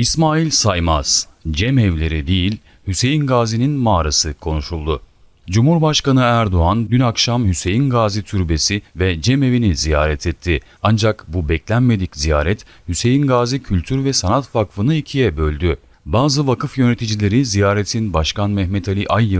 İsmail Saymaz, Cemevleri değil Hüseyin Gazi'nin mağarası konuşuldu. Cumhurbaşkanı Erdoğan dün akşam Hüseyin Gazi Türbesi ve Cemevi'ni ziyaret etti. Ancak bu beklenmedik ziyaret Hüseyin Gazi Kültür ve Sanat Vakfı'nı ikiye böldü. Bazı vakıf yöneticileri ziyaretin Başkan Mehmet Ali Ay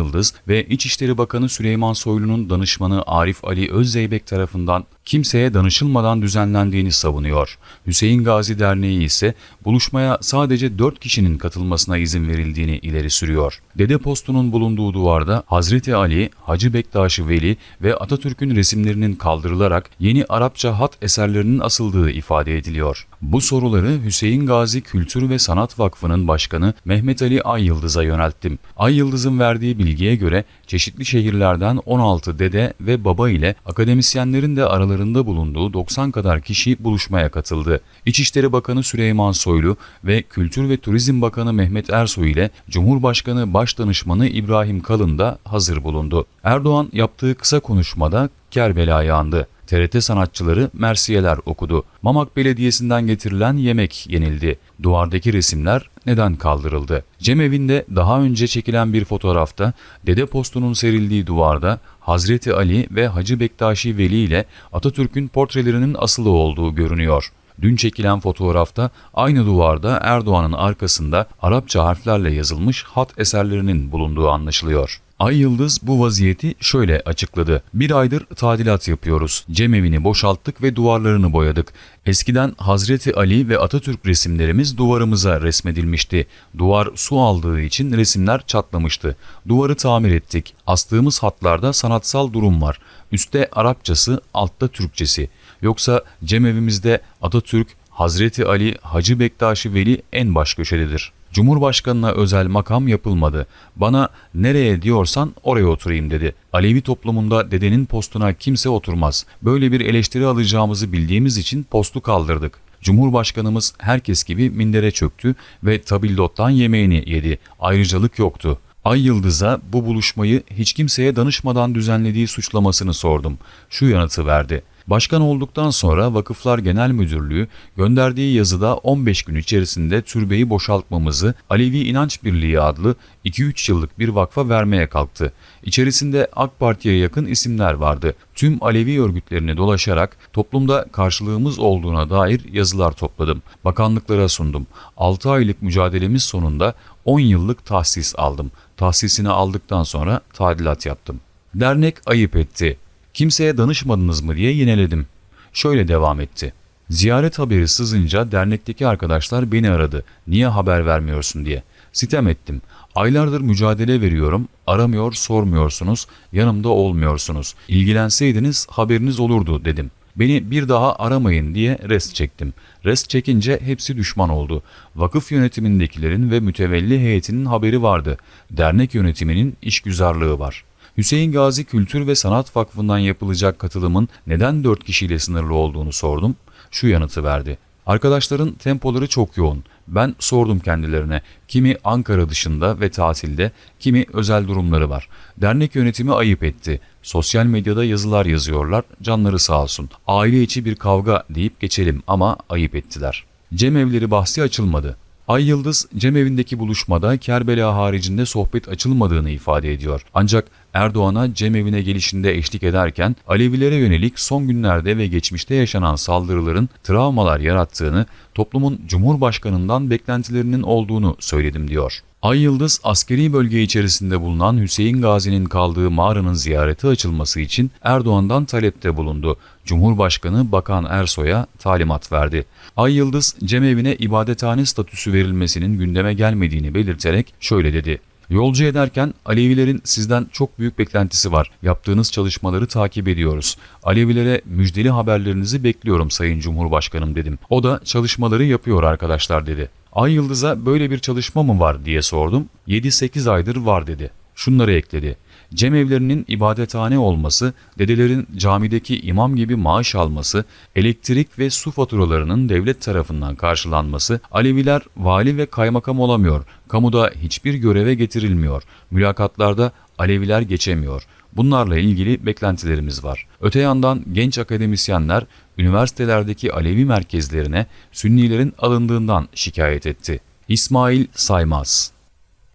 ve İçişleri Bakanı Süleyman Soylu'nun danışmanı Arif Ali Özzeybek tarafından kimseye danışılmadan düzenlendiğini savunuyor. Hüseyin Gazi Derneği ise buluşmaya sadece 4 kişinin katılmasına izin verildiğini ileri sürüyor. Dede postunun bulunduğu duvarda Hazreti Ali, Hacı Bektaş Veli ve Atatürk'ün resimlerinin kaldırılarak yeni Arapça hat eserlerinin asıldığı ifade ediliyor. Bu soruları Hüseyin Gazi Kültür ve Sanat Vakfı'nın başkanı Mehmet Ali Ay Yıldız'a yönelttim. Ay Yıldız'ın verdiği bilgiye göre çeşitli şehirlerden 16 dede ve baba ile akademisyenlerin de aralarında bulunduğu 90 kadar kişi buluşmaya katıldı. İçişleri Bakanı Süleyman Soylu ve Kültür ve Turizm Bakanı Mehmet Ersoy ile Cumhurbaşkanı Başdanışmanı İbrahim Kalın da hazır bulundu. Erdoğan yaptığı kısa konuşmada Kerbela'yı andı. TRT sanatçıları mersiyeler okudu. Mamak Belediyesi'nden getirilen yemek yenildi. Duvardaki resimler neden kaldırıldı? Cemevinde daha önce çekilen bir fotoğrafta Dede Postu'nun serildiği duvarda Hazreti Ali ve Hacı Bektaşi Veli ile Atatürk'ün portrelerinin asılı olduğu görünüyor. Dün çekilen fotoğrafta aynı duvarda Erdoğan'ın arkasında Arapça harflerle yazılmış hat eserlerinin bulunduğu anlaşılıyor. Ay Yıldız bu vaziyeti şöyle açıkladı. Bir aydır tadilat yapıyoruz. Cemevini boşalttık ve duvarlarını boyadık. Eskiden Hazreti Ali ve Atatürk resimlerimiz duvarımıza resmedilmişti. Duvar su aldığı için resimler çatlamıştı. Duvarı tamir ettik. Astığımız hatlarda sanatsal durum var. Üste Arapçası, altta Türkçesi. Yoksa cemevimizde Atatürk, Hazreti Ali, Hacı Bektaşi Veli en baş köşededir. Cumhurbaşkanına özel makam yapılmadı. Bana nereye diyorsan oraya oturayım dedi. Alevi toplumunda dedenin postuna kimse oturmaz. Böyle bir eleştiri alacağımızı bildiğimiz için postu kaldırdık. Cumhurbaşkanımız herkes gibi mindere çöktü ve tabildottan yemeğini yedi. Ayrıcalık yoktu. Ay Yıldız'a bu buluşmayı hiç kimseye danışmadan düzenlediği suçlamasını sordum. Şu yanıtı verdi. Başkan olduktan sonra Vakıflar Genel Müdürlüğü gönderdiği yazıda 15 gün içerisinde türbeyi boşaltmamızı Alevi İnanç Birliği adlı 2-3 yıllık bir vakfa vermeye kalktı. İçerisinde AK Parti'ye yakın isimler vardı. Tüm Alevi örgütlerini dolaşarak toplumda karşılığımız olduğuna dair yazılar topladım. Bakanlıklara sundum. 6 aylık mücadelemiz sonunda 10 yıllık tahsis aldım. Tahsisini aldıktan sonra tadilat yaptım. Dernek ayıp etti. Kimseye danışmadınız mı diye yineledim. Şöyle devam etti. Ziyaret haberi sızınca dernekteki arkadaşlar beni aradı. Niye haber vermiyorsun diye. Sitem ettim. Aylardır mücadele veriyorum. Aramıyor, sormuyorsunuz. Yanımda olmuyorsunuz. İlgilenseydiniz haberiniz olurdu dedim. Beni bir daha aramayın diye rest çektim. Rest çekince hepsi düşman oldu. Vakıf yönetimindekilerin ve mütevelli heyetinin haberi vardı. Dernek yönetiminin işgüzarlığı var. Hüseyin Gazi Kültür ve Sanat Vakfı'ndan yapılacak katılımın neden 4 kişiyle sınırlı olduğunu sordum. Şu yanıtı verdi. Arkadaşların tempoları çok yoğun. Ben sordum kendilerine. Kimi Ankara dışında ve tatilde, kimi özel durumları var. Dernek yönetimi ayıp etti. Sosyal medyada yazılar yazıyorlar. Canları sağ olsun. Aile içi bir kavga deyip geçelim ama ayıp ettiler. Cemevleri bahsi açılmadı. Ay Yıldız cemevindeki buluşmada Kerbela haricinde sohbet açılmadığını ifade ediyor. Ancak Erdoğan'a cemevine gelişinde eşlik ederken Alevilere yönelik son günlerde ve geçmişte yaşanan saldırıların travmalar yarattığını, toplumun Cumhurbaşkanından beklentilerinin olduğunu söyledim diyor. Ay Yıldız askeri bölge içerisinde bulunan Hüseyin Gazi'nin kaldığı mağaranın ziyareti açılması için Erdoğan'dan talepte bulundu. Cumhurbaşkanı Bakan Ersoy'a talimat verdi. Ay Yıldız cemevine ibadethane statüsü verilmesinin gündeme gelmediğini belirterek şöyle dedi. Yolcu ederken Alevilerin sizden çok büyük beklentisi var. Yaptığınız çalışmaları takip ediyoruz. Alevilere müjdeli haberlerinizi bekliyorum Sayın Cumhurbaşkanım dedim. O da çalışmaları yapıyor arkadaşlar dedi. Ay Yıldız'a böyle bir çalışma mı var diye sordum. 7-8 aydır var dedi. Şunları ekledi. Cemevlerinin ibadethane olması, dedelerin camideki imam gibi maaş alması, elektrik ve su faturalarının devlet tarafından karşılanması, Aleviler vali ve kaymakam olamıyor, kamuda hiçbir göreve getirilmiyor, mülakatlarda Aleviler geçemiyor. Bunlarla ilgili beklentilerimiz var. Öte yandan genç akademisyenler üniversitelerdeki Alevi merkezlerine Sünnilerin alındığından şikayet etti. İsmail Saymaz